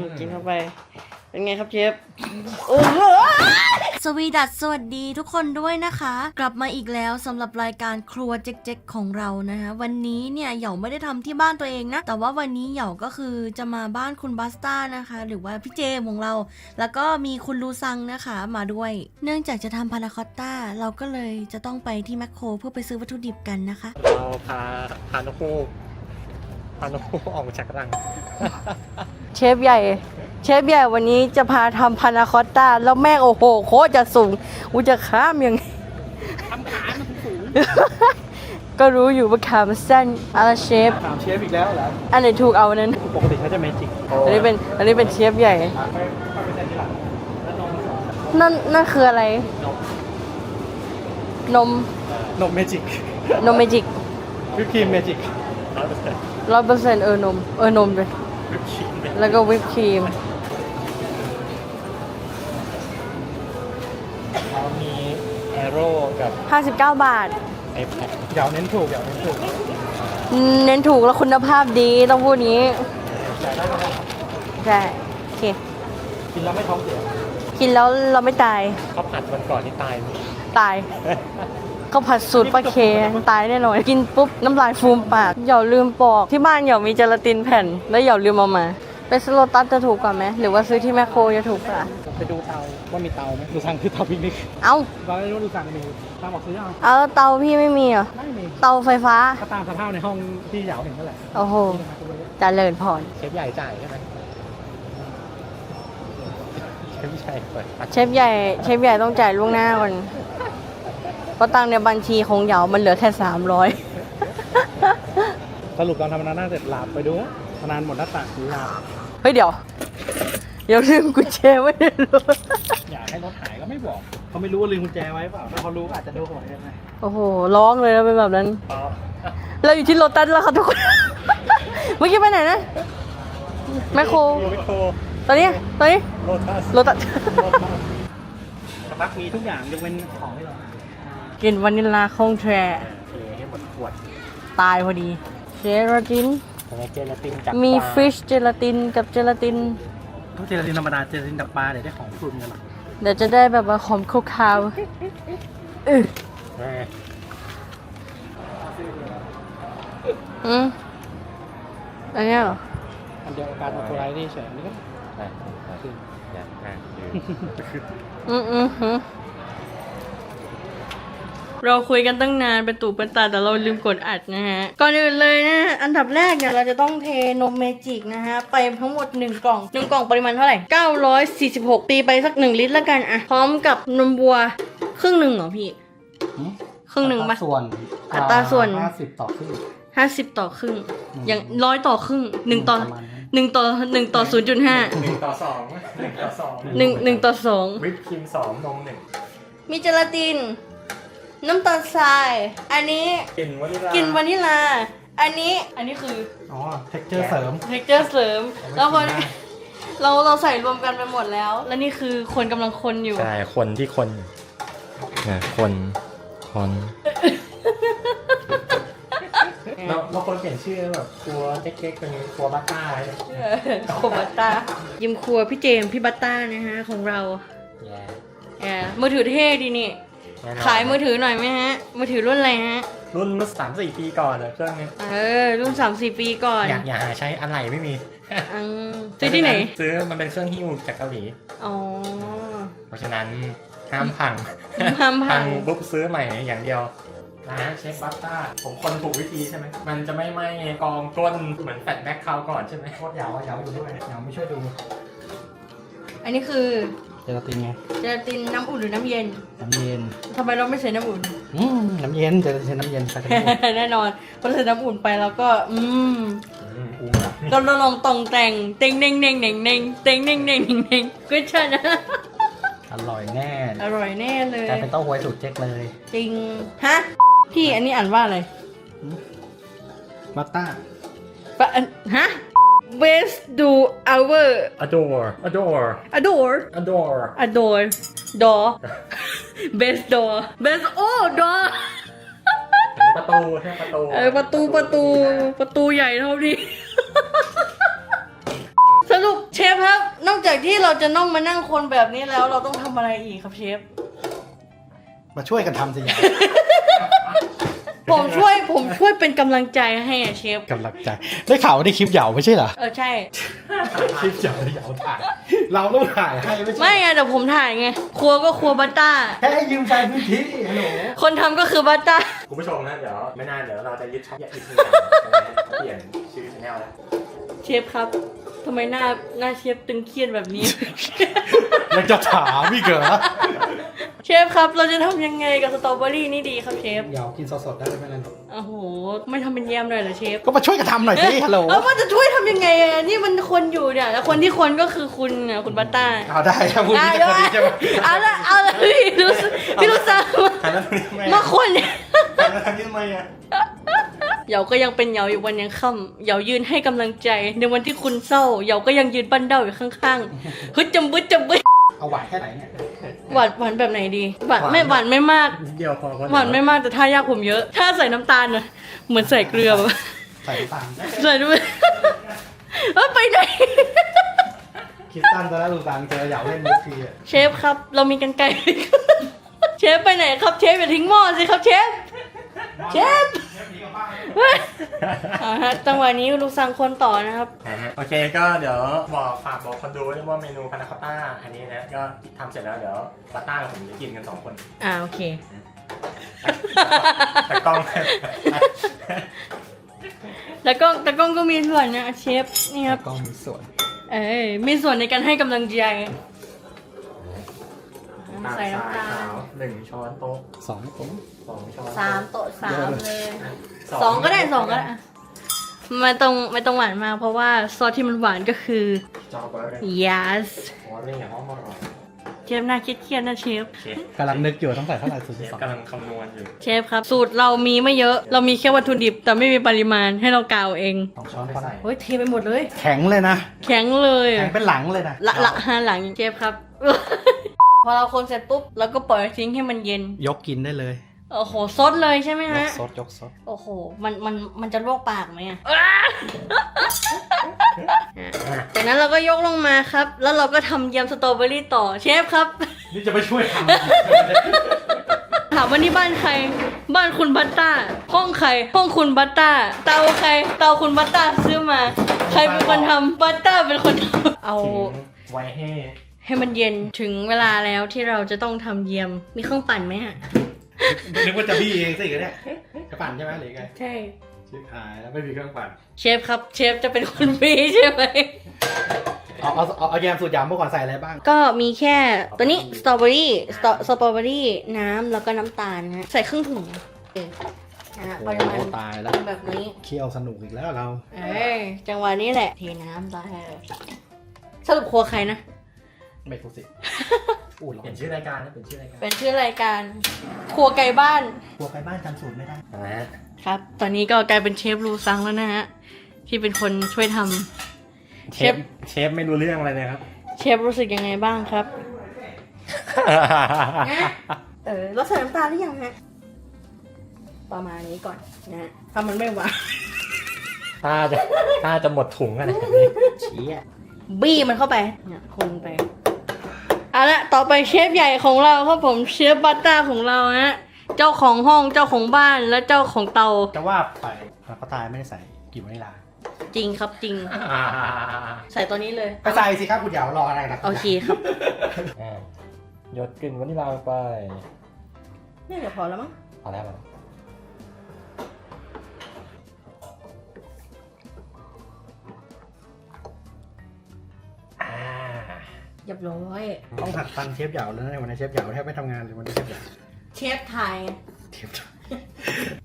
ำกินเข้าไป เป็นไงครับเชฟโอ้โหสวีดัสสวัสดีทุกคนด้วยนะคะ กลับมาอีกแล้วสำหรับรายการครัวเจ๊กๆของเรานะคะวันนี้เนี่ยเหยาไม่ได้ทำที่บ้านตัวเองนะ แต่ว่าวันนี้เหยาก็คือจะมาบ้านคุณบัสต้านะคะ หรือว่าพี่เจมของเรา แล้วก็มีคุณลูซังนะคะมาด้วย เนื่องจากจะทำพานาคอตต้าเราก็เลยจะต้องไปที่แมคโครเพื่อไปซื้อวัตถุดิบกันนะคะ เราพาพานกฮูก พานกฮูกออกมาจากรัง เชฟใหญ่ เชฟใหญ่วันนี้จะพาทำพานาคอตต้าแล้วแม่งโอ้โหโคตรจะสูงกูจะข้ามยังไงทำขามันสูง ก็รู้อยู่ว่าขามันสั้นอะไรเชฟ ถามเชฟอีกแล้วเหรอ อันไหนถูกเอาอันนั้น ปกติเขาจะเมจิกอันนี้เป็นอันนี้เป็นเชฟใหญ่ไม่ไม่เป็นเส้นที่หลังแล้วนมสองนั่นนั่นคืออะไรนมนม นมเมจิก นมเมจิก วิปครีมเมจิกร้อยเปอร์เซ็นต์ ร้อยเปอร์เซ็นต์เออนม เออนมเลยวิปครีมแล้วก็วิปครีมเขามีแอโร่กับ59บาท ไอแพดเดี๋ยวเน้นถูกเดี๋ยวเน้นถูกเน้นถูกแล้วคุณภาพดีต้องพูดนี้จ่ายได้ก็ได้ใช่โอเค กินแล้วไม่ท้องเสีย กินแล้วเราไม่ตายเขาผัดวันก่อนที่ตายตาย ก็ผัดสูตรป้าเคตายแน่นอนกินปุ๊บน้ำลายฟูมปากอย่าลืมปอกที่บ้านอย่ามีเจลาตินแผ่น แล้วอย่าลืมเอามาไปซื้อโลตัสจะถูกกว่าไหมหรือว่าซื้อที่แมคโครจะถูกกว่าไปดูเตาว่ามีเตาไหมดูสั่งคือเตาพิกนิกเอ้าเราไม่รู้ดูสั่งมีตามบอกซื้อเอาเอาแล้วเตาพี่ไม่มีเหรอไม่มีเตาไฟฟ้าก็ตามสภาพในห้องที่เหยาวเห็นนั่นแหละโอ้โหเจริญพรเชฟใหญ่จ่ายใช่ไหมเชฟใหญ่เปิดเชฟใหญ่เชฟใหญ่ต้องจ่ายล่วงหน้าก่อน เพราะตังค์ในบัญชีของเหยามันเหลือแค่สามร้อยสรุปตอนทำนาหน้าเสร็จหลับไปดูนานหมดหน้าต่างหลับเฮ้ยเดี๋ยว เดี๋ยวลืมกุญแจไว้ในรถ อยากให้รถหายก็ไม่บอก เขาไม่รู้ว่าลืมกุญแจไว้เปล่าถ้าเขารู้ก็อาจจะโดนหวยได้ไหมโอ้โห ร้องเลยนะเป็นแบบนั้นอ๋อเราอยู่ที่โลตัสแล้วค่ะทุกคน เมื่อกี้ไปไหนนะ แมคโครแมคโครตอนนี้ ตอนนี้ โลทัส โลตัสสักพักมีทุกอย่างยกเว้นของที่เรา กินวานิลลาคงแทรเทให้หมดขวดตายพอดีเจลาตินทำไมเจลาตินจับมีฟิชเจลาตินกับเจลาตินทุกเจลาตินธรรมดาเจลาตินดับปลาเดี๋ยวได้ของ fruit กันหรอเดี๋ยวจะได้แบบว่าหอมคาวๆเออแม่อืมอันเนี้ยเหรอ อันเดียวกับการมาโคไลท์นี่เฉยนี่ก็คืออืมอืมฮึ เราคุยกันตั้งนานเป็นตู่เป็นตาแต่เราลืมกดอัดนะฮะ ก่อนอื่นเลยนะฮะอันดับแรกเนี่ยเราจะต้องเทนมเมจิกนะฮะ ไปทั้งหมด 1 กล่อง 1 กล่องปริมาณเท่าไหร่ 946 ตีไปสัก 1 ลิตรแล้วกันอะพร้อมกับนมบัวครึ่งหนึ่งเหรอพี่ ครึ่งหนึ่งปะ ส่วนอัตราส่วน ห้าสิบต่อครึ่ง50ต่อครึ่งอย่างร้อยต่อครึ่งหนึ่งต่อประมาณนั้น หนึ่งต่อหนึ่งต่อศูนย์จุดห้าหนึ่งต่อสองหนึ่งต่อสองหนึ่งหนึ่งต่อสองวิปครีมสองนมหนึ่งมีเจลาติน น้ำตาลทราย อันนี้กลิ่นวานิลลากินวานิลลา อันนี้ อันนี้คืออ๋อเท็กเจอร์เสริม เท็กเจอร์เสริม แล้วพอเราเราใส่รวมกันไปหมดแล้ว แล้วนี่คือคนกำลังคนอยู่ ใช่คนที่คนเนี่ยคนคนเราเราคนเปลี่ยนชื่อแบบครัวเจ๊กๆเป็นครัวบ้าต้าอะไรเนี่ยเออโคบัตตายิมครัวพี่เจมส์พี่บัตต้านะฮะของเรา แย่แอบมือถือเท่ดีนี่ แน่นนขายมือถือหน่อยไหมฮะ มือถือรุ่นอะไรฮะ รุ่นเมื่อสามสี่ปีก่อนอะเครื่องนี้เออ รุ่นสามสี่ปีก่อนอยากอยากหาใช้อะไรไม่มีอืมซื้อที่ไหน ซื้อมันเป็นเครื่องหิ้วจากเกาหลี อ๋อ เพราะฉะนั้นห้ามพังห้ามพังปุ๊บซื้อใหม่อย่างเดียวนะเชฟบัตต้าผมคนถูกวิธีใช่ไหม มันจะไม่ไหม้กองก้นเหมือนแฟตแบ็คคราวก่อนใช่ไหมโคตรยาวยาวอยู่ด้วยยาวไม่ช่วยดู อันนี้คือ เจลาตินไงเจลาตินน้ำอุ่นหรือน้ำเย็น น้ำเย็นทำไมเราไม่ใส่น้ำอุ่น อืมน้ำเย็นเจลาตินน้ำเย็นใส่กันแน่นอนพอใส่น้ำอุ่นไปแล้วก็ อืมอุ้มก็เราลองตรงแต่งเต็งเน่งเน่งเน่งเน่งเต็งเน่งเน่งเน่งเน่งก็ใช่นะอร่อยแน่ อร่อยแน่เลยกลายเป็นเต้าหวยสูตรเจ๊กเลย จริง ฮะ พี่อันนี้อ่านว่าอะไรบัตต้าปะอันฮะ best do our adore adore adore adore adore door best door best oh door ประตูใช่ประตูเออประตูประตูประตูใหญ่เท่านี้สรุปเชฟจากที่เราจะต้องมานั่งคนแบบนี้แล้ว เราต้องทำอะไรอีกครับเชฟ มาช่วยกันทำสิยาว ผมช่วยผมช่วยเป็นกำลังใจให้อะเชฟ กำลังใจได้ข่าวว่าได้คลิปเหยาวไม่ใช่เหรอ เออใช่ คลิปเหยาวเหยาวถ่าย เราต้องถ่ายให้ไม่ใช่ไม่ไงแต่ผมถ่ายไง ครัวก็ครัวบัตต้า แค่ให้ยืมใช้พื้นที่ฮัลโหลคนทำก็คือบัตต้า คุณผู้ชมนะเดี๋ยวไม่นานเดี๋ยวเราจะยึดช่องอีกทีนึงเปลี่ยนชื่อชแนลแล้ว เชฟครับทำไมหน้าหน้าเชฟตึงเครียดแบบนี้ ยังจะถามอีกเหรอเชฟครับ เราจะทำยังไงกับสตรอเบอรี่นี่ดีครับเชฟเหยาวกินสดๆได้ไหมล่ะโอ้โห ไม่ทำเป็นแยมเลยเหรอเชฟก็มาช่วยกันทำหน่อยสิฮัลโหลเออว่าจะช่วยทำยังไงอะนี่มันคนอยู่เนี่ยแล้วคนที่คนก็คือคุณเนี่ยคุณบัตต้าเอาได้ครับคุณอะนี่เดี๋ยวจะดีใช่ไหมเอาละเอาละพี่รู้สึกพี่รู้สึกหันแล้วทำไมมาคนเนี่ยหันแล้วทำยังไงอะ เหยาก็ยังเป็นเหยาอยู่วันยังค่ำเหยายืนให้กำลังใจ ในวันที่คุณเศร้าเหยาก็ยังยืนปั้นเด้าอยู่ข้างๆฮึดจำบึดจำบึดเอาหวานแค่ไหนเนี่ยหวานหวานแบบไหนดีหวานไม่หวานไม่มากนิดเดียวพอก็หวานไม่มากแต่ท่ายากผมเยอะ ถ้าใส่น้ำตาลน่ะเหมือนใส่เกลือแบบใส่น้ำตาลใส่ด้วยเออไปไหนคิดสั้นซะแล้วดูตังเจอเหยาวเล่นมุกทีอะเชฟครับ เรามีกันไกรเชฟไปไหนครับเชฟอย่าทิ้งหม้อสิครับเชฟ เชฟเฮ้ยเอาฮะจังหวะนี้ลูกสังคนต่อนะครับ นะฮะโอเคก็เดี๋ยวบอกฝากบอกคนดูด้วยว่าเมนูพานาคอตต้าอันนี้นะก็ทำเสร็จแล้วเดี๋ยวปาต้ากับผมจะกินกันสองคนอ่าโอเคแต่กล้องแล้วก็แต่กล้องก็มีส่วนนะเชฟนี่ครับ กล้องมีส่วน เอ้ยมีส่วนในการให้กำลังใจ ใส่น้ำตาล ขวหนึ่งช้อนโต๊ะสองผมสองช้อนสามโต๊ะสามเลยโต๊ะสองก็ได้สองก็ได้อะไม่ต้องไม่ต้องหวานมากเพราะว่าซอสที่มันหวานก็คือ จอบไว้เลย yes โอ้นี่ห้องอร่อยเชฟน่าเครียดๆนะเชฟเชฟกำลังนึกอยู่ต้องใส่เท่าไหร่สูตรเชที่ฟสองกำลังคำนวณอยู่เชฟครับ สูตรเรามีไม่เยอะ เรามีแค่วัตถุดิบ แต่ไม่มีปริมาณให้เรากล่าวเอง สองช้อนไปพอใส่เฮ้ยเทไปหมดเลย แข็งเลยนะ แข็งเลยแข็งเป็นหลังเลยนะละละหาหลังเชฟครับ พอเราคนเสร็จปุ๊บเราก็ปล่อยทิ้งให้มันเย็น ยกกินได้เลยโอ้โหซดเลยใช่ไหมยฮะกซดยกซดโอ้โห มันมันมันจะลวกปากไหมอะจากนั้นเราก็ยกลงมาครับ แล้วเราก็ทำยำสตรอเบอรี่ต่อเชฟครับ นี่จะไปช่วยทถามว่านี่บ้านใคร บ้านคุณบัตต้าห้องใคร ห้องคุณบัตต้าเตาใคร เตาคุณบัตต้าซื้อมา ใครเป็นคนทำบัตต้าเป็นคนทำเอาถึงไว้ให้ ให้มันเย็นถึงเวลาแล้วที่เราจะต้องทำเยี่ยม มีเครื่องปั่นไหมฮะำนึกว่าจะบี้เองสิกันเนี่ยจะปั่นใช่ไหมหรือไงใช่ ชิบหายแล้วไม่มีเครื่องปั่นเชฟครับ เชฟจะเป็นคนมีใช่ไหม เอาเอาเอาเอาแยมสูตรยำเมื่อก่อนใส่อะไรบ้าง ก็มีแค่ตัวนี้สตรอเบอรี่สตรอสตรอเบอรี่น้ำแล้วก็น้ำตาลนะฮะใส่ครึ่งถุงเออนะฮะปริมาณโอ้ตายแล้ว แบบนี้ เคี่ยวสนุกอีกแล้วเรา เอ้ยจังหวะนี้แหละเทน้ำไปสรุปครัวใครนะ ไม่รู้สิอู้หรอเปลี่ยนชื่อรายการนะเปลี่ยนชื่อรายการเป็นชื่อรายการ ครัวไก่บ้านกลัวใครบ้านจำสูตรไม่ได้นะฮะครับ ตอนนี้ก็กลายเป็นเชฟรูซังแล้วนะฮะ ที่เป็นคนช่วยทำ เชฟเชฟไม่รู้เรื่องอะไรเลยครับ เชฟรู้สึกยังไงบ้างครับ เออแล้วใส่น้ำตาลหรือยังฮะ ประมาณนี้ก่อนนะฮะถ้ามันไม่หวาน ตาจะตาจะหมดถุงอะไรแบบนี้ชี้อะบี้มันเข้าไปเนี่ยคนไป เอาละต่อไปเชฟใหญ่ของเราครับผมเชฟบัตต้าของเราฮะเจ้าของห้องเจ้าของบ้านและเจ้าของเตาจะว่าไปแล้วก็ตายไม่ได้ใส่กี่วานิลาจริงครับจริง ใส่ตัวนี้เลยไปใส่สิครับคุณเหยาวรออะไรนะโอเคครับอะหยดกลิ่นวานิลาลงไปนี่เดี๋ยวพอแล้วมั้งเอาแล้วมันอ่ เรียบร้อย ต้องหัดฟังเชฟเหยาวแล้วนะวันนี้เชฟเหยาวแทบไม่ทำงานเลยวันนี้เชฟเหยาวเชฟไทย เชฟ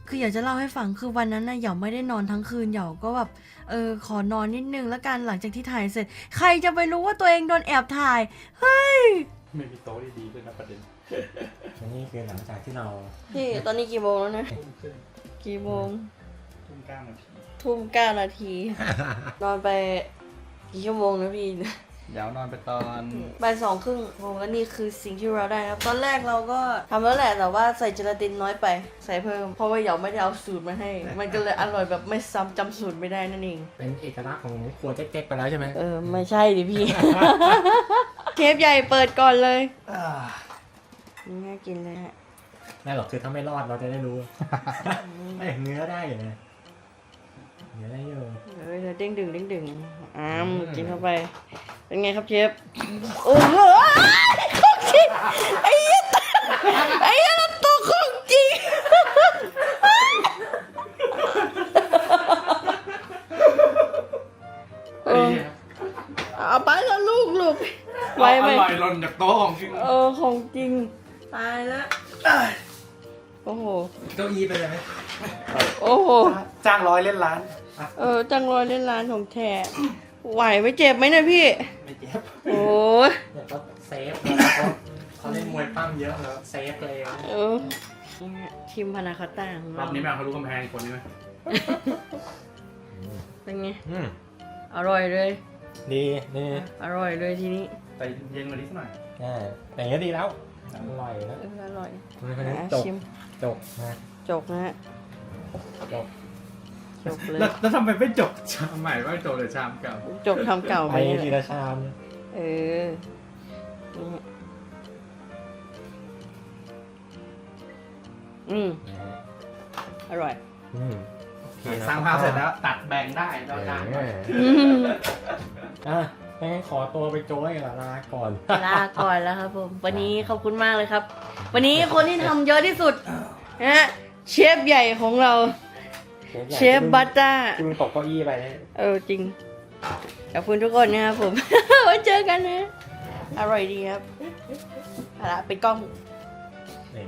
คืออยากจะเล่าให้ฟังคือวันนั้นน่ะเหยาไม่ได้นอนทั้งคืนเหยาก็แบบเออขอนอนนิดนึงแล้วกันหลังจากที่ถ่ายเสร็จ ใครจะไปรู้ว่าตัวเองโดนแอบถ่าย เฮ้ย ไม่มีโต๊ะดีๆด้วยนะประเด็นนี่คือหลังจากที่เราพี่ตอนนี้กี่โมงแล้วนะ ทุ่มครึ่งกี่โมง ทุ่มเก้านาทีทุ่มเก้านาที นอนไปกี่ชั่วโมงนะพี่ เหยาวนอนไปตอนบ่ายสองครึ่งผมว่านี่คือสิ่งที่เราได้นะครับตอนแรกเราก็ทำแล้วแหละแต่ว่าใส่เจลาตินน้อยไป ใส่เพิ่ม เพราะว่าเหยาไม่ได้เอาสูตรมาให้ มันก็เลยอร่อยแบบไม่ซ้ำจำสูตรไม่ได้นั่นเอง เป็นเอกลักษณ์ของครัวเจ๊กๆไปแล้วใช่ไหมเออ ไม่ใช่ดิพี่ เชฟใหญ่เปิดก่อนเลยอ่านี่น่ากินเลยฮะไม่หรอกคือถ้าไม่รอดเราจะได้รู้ ไม่เนื้อได้อยู่นะเนื้อได้อยู่เฮ้ยเดี๋ยวเด้งดึงเด้งดึงอ้ามอืมกินเข้าไป เป็นไงครับเชฟโอ้โหของจริงไอ้เหี้ยไอ้ยเราตัวของจริงเออเอาไปแล้วลูกลูกไว้ไหมอร่อยหล่นจากโต๊ะของจริงเออของจริงตายแล้วโอ้โหเก้าอี้ไปเลยไหมโอ้โหจ้างร้อยเล่นล้าน เออจังร้อยเล่นร้านของแท้ ไหวไม่เจ็บไหมเนี่ยพี่ ไม่เจ็บโอ้ยเนี่ยเขาเซฟแล้วเขาเขาเล่นมวยปั้มเยอะแล้วเซฟเลยเออเนี่ยทีมพานาคาต้าของรอเราบนี้แม่งเขารู้กำแพงคนนี้ไหมเป็นไง อืมอร่อยเลย ดีดีอร่อยเลยทีนี้แต่เย็นกว่านี้สักหน่อยอ่าแต่อย่างนี้ดีแล้วอร่อยแล้วเอออร่อยมันเป็นอะจบชิมจบนะจกนะฮะจบ จกเลย แล้วแล้วทำไมไม่จบชามใหม่ว่าจบแต่ชามเก่าจกทำเก่าไปไปทีเนี่ยละชามเออนี่อืม อร่อย อืมสร้างภาพเสร็จแล้ว ตัดแบ่งได้เราจานเอออืมอะงั้นขอตัวไปโจ้ยละลาก่อน ลาก่อนแล้วครับผม วันนี้ขอบคุณมากเลยครับ วันนี้คนที่ทำเยอะที่สุดนะฮะเชฟใหญ่ของเรา เชฟบัตต้าที่มึงตกเก้าอี้ไปเนี่ยเออจริง ขอบคุณทุกคนนะครับผมไว้เจอกันนะ อร่อยดีครับเอาละไปดกล้อง นี่